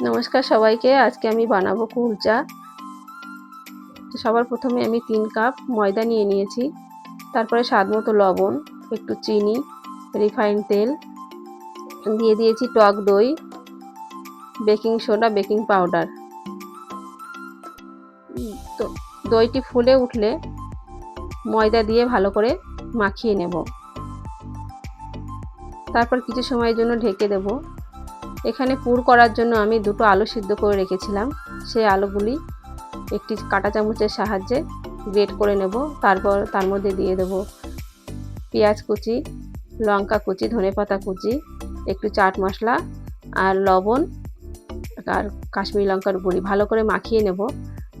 নমস্কার সবাইকে, আজকে আমি বানাবো কুলচা। সবার প্রথমে আমি তিন কাপ ময়দা নিয়ে নিয়েছি। তারপরে স্বাদ মতো লবণ, একটু চিনি, রিফাইন তেল। দিয়ে দিয়েছি টক দই, বেকিং সোডা, বেকিং পাউডার। তো দইটি ফুলে উঠলে ময়দা দিয়ে ভালো করে মাখিয়ে নেব। তারপর কিছু সময়ের জন্য ঢেকে দেব। এখানে পুর করার জন্য আমি দুটো আলু সিদ্ধ করে রেখেছিলাম। সেই আলুগুলি একটি কাঁটা চামচের সাহায্যে গ্রেট করে নেব, তারপর তার মধ্যে দিয়ে দেব পেঁয়াজ কুচি, লঙ্কা কুচি ধনেপাতা কুচি, একটু চাট মশলা আর লবণ আর কাশ্মীরি লঙ্কার গুঁড়ি। ভালো করে মাখিয়ে নেব।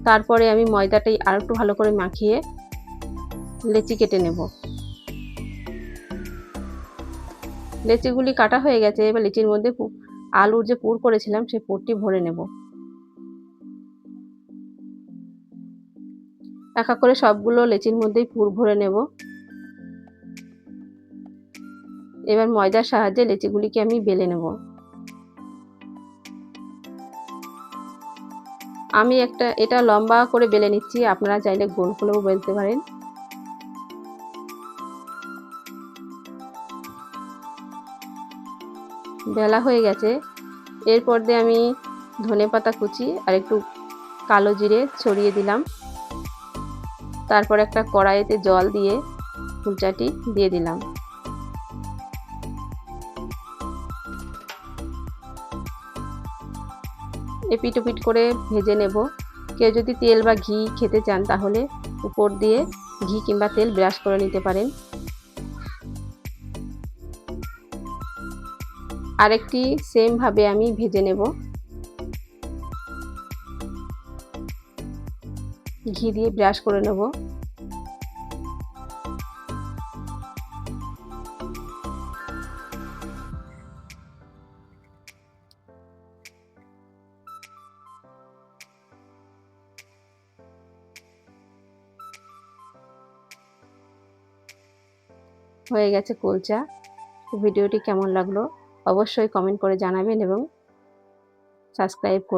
তারপরে আমি ময়দাটাই আর একটু ভালো করে মাখিয়ে লেচি কেটে নেব। লেচিগুলি কাটা হয়ে গেছে, এবার লেচির মধ্যে আলুর যে পুর করেছিলাম, সেই পুরটি ভরে নেব। একা করে সবগুলো লেচির মধ্যেই পুর ভরে নেব। এবার ময়দার সাহায্যে লেচিগুলিকে আমি বেলে নেব। আমি একটা, এটা লম্বা করে বেলে নিচ্ছি, আপনারা চাইলে গোল করেও বেলতে পারেন। বেলা হয়ে গেছে। এরপর দিয়ে আমি ধনে পাতা কুচি আর একটু কালো জিরে ছড়িয়ে দিলাম। তারপর একটা কড়াইতে জল দিয়ে কুলচাটি দিয়ে দিলাম। এপিট ওপিট করে ভেজে নেব। কেউ যদি তেল বা ঘি খেতে চান তাহলে উপর দিয়ে ঘি কিংবা তেল ব্রাশ করে নিতে পারেন। আরেকটি সেমভাবে আমি ভেজে নেব। ঘি দিয়ে ব্রাশ করে নেব। হয়ে গেছে কুলচা। ভিডিওটি কেমন লাগল? অবশ্যই কমেন্ট করে জানাবেন এবং সাবস্ক্রাইব করুন